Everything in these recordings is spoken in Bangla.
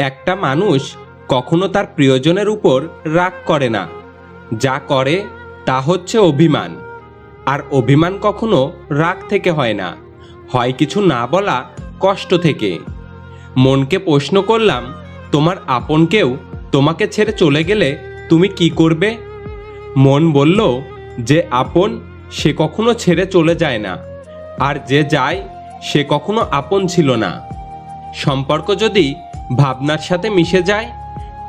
একটা মানুষ কখনো তার প্রিয়জনের উপর রাগ করে না। যা করে, তা হচ্ছে অভিমান। আর অভিমান কখনো রাগ থেকে হয় না। হয় কিছু না বলা কষ্ট থেকে। মনকে প্রশ্ন করলাম, তোমার আপন কেউ তোমাকে ছেড়ে চলে গেলে তুমি কি করবে? মন বলল, যে আপন, সে কখনো ছেড়ে চলে যায় না। আর যে যায়, সে কখনো আপন ছিল না। সম্পর্ক যদি ভাবনার সাথে মিশে যায়,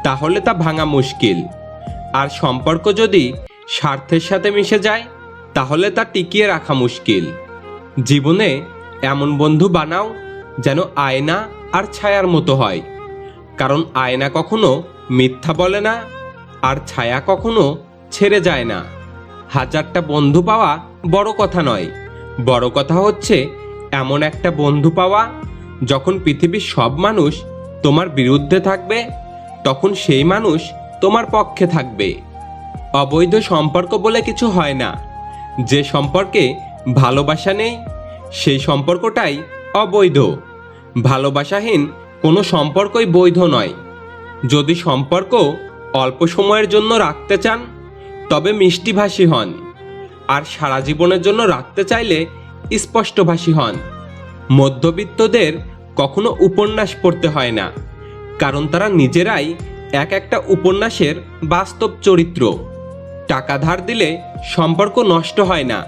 তাহলে তা ভাঙা মুশকিল। আর সম্পর্ক যদি স্বার্থের সাথে মিশে যায়, তাহলে তা টিকিয়ে রাখা মুশকিল। জীবনে এমন বন্ধু বানাও যেন আয়না আর ছায়ার মতো হয়। কারণ আয়না কখনো মিথ্যা বলে না, আর ছায়া কখনো ছেড়ে যায় না। হাজারটা বন্ধু পাওয়া বড় কথা নয়। বড় কথা হচ্ছে, এমন একটা বন্ধু পাওয়া যখন পৃথিবীর সব মানুষ তোমার বিরুদ্ধে থাকবে, তখন সেই মানুষ তোমার পক্ষে থাকবে। অবৈধ সম্পর্ক বলে কিছু হয় না। যে সম্পর্কে ভালোবাসা নেই, সেই সম্পর্কটাই অবৈধ। ভালোবাসাহীন কোনো সম্পর্কই বৈধ নয়। যদি সম্পর্ক অল্প সময়ের জন্য রাখতে চান, তবে মিষ্টিভাষী হন। আর সারা জীবনের জন্য রাখতে চাইলে স্পষ্টভাষী হন। মধ্যবিত্তদের কখনো উপন্যাস পড়তে হয় না, কারণ তারা নিজেরাই এক একটা উপন্যাসের বাস্তব চরিত্র। টাকা ধার দিলে সম্পর্ক নষ্ট হয় না।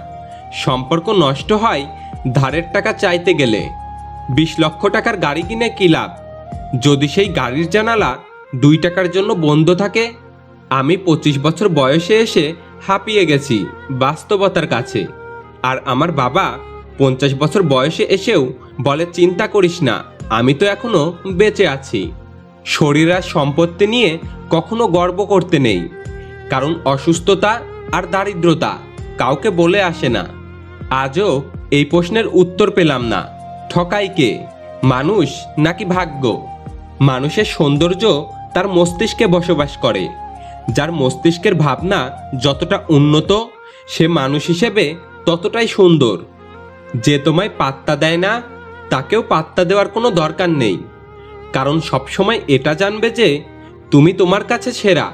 সম্পর্ক নষ্ট হয় ধারের টাকা চাইতে গেলে। বিশ লক্ষ টাকার গাড়ি কিনে কী লাভ? যদি সেই গাড়ির জানালা দুই টাকার জন্য বন্ধ থাকে, আমি পঁচিশ বছর বয়সে এসে হাঁপিয়ে গেছি বাস্তবতার কাছে। আর আমার বাবা পঞ্চাশ বছর বয়সে এসেও বলে চিন্তা করিস না, আমি তো এখনও বেঁচে আছি। শরীর আর সম্পত্তি নিয়ে কখনো গর্ব করতে নেই, কারণ অসুস্থতা আর দারিদ্রতা কাউকে বলে আসে না। আজও এই প্রশ্নের উত্তর পেলাম না, ঠকাই কে? মানুষ নাকি ভাগ্য? মানুষের সৌন্দর্য তার মস্তিষ্কে বসবাস করে, যার মস্তিষ্কের ভাবনা যতটা উন্নত, সে মানুষ হিসেবে ততটাই সুন্দর। যে তোমায় পাত্তা দেয় না, তাকেও পাত্তা দেওয়ার কোনো দরকার নেই। কারণ সবসময় এটা জানবে যে, তুমি তোমার কাছে সেরা।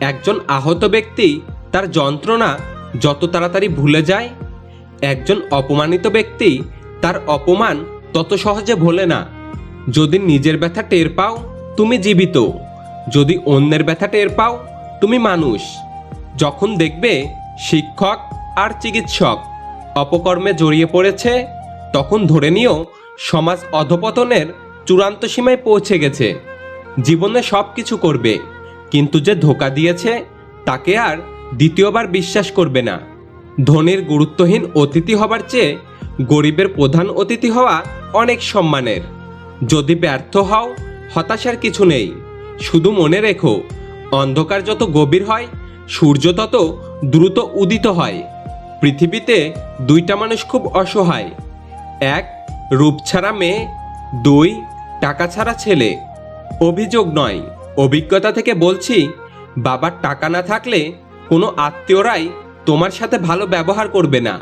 একজন আহত ব্যক্তি, তার যন্ত্রণা যত তাড়াতাড়ি ভুলে যায়। একজন অপমানিত ব্যক্তি, তার অপমান তত সহজে ভোলে না। যদি নিজের ব্যথা টের পাও, তুমি জীবিত। যদি অন্যের ব্যথা টের পাও, তুমি মানুষ। যখন দেখবে শিক্ষক আর চিকিৎসক অপকর্মে জড়িয়ে পড়েছে, তখন ধরে নিও, সমাজ অধপতনের চূড়ান্ত সীমায় পৌঁছে গেছে। জীবনে সব কিছু করবে, কিন্তু যে ধোকা দিয়েছে, তাকে আর দ্বিতীয়বার বিশ্বাস করবে না। ধনীর গুরুত্বহীন অতিথি হবার চেয়ে গরিবের প্রধান অতিথি হওয়া অনেক সম্মানের। যদি ব্যর্থ হও, হতাশার কিছু নেই। শুধু মনে রেখো, অন্ধকার যত গভীর হয়, সূর্য তত দ্রুত উদিত হয়। পৃথিবীতে দুইটা মানুষ খুব অসহায়। এক, রূপ ছাড়া মেয়ে। দুই, টাকা ছাড়া ছেলে। অভিযোগ নয়। অভিজ্ঞতা থেকে বলছি, বাবার টাকা না থাকলে কোনো আত্মীয়রাই তোমার সাথে ভালো ব্যবহার করবে না।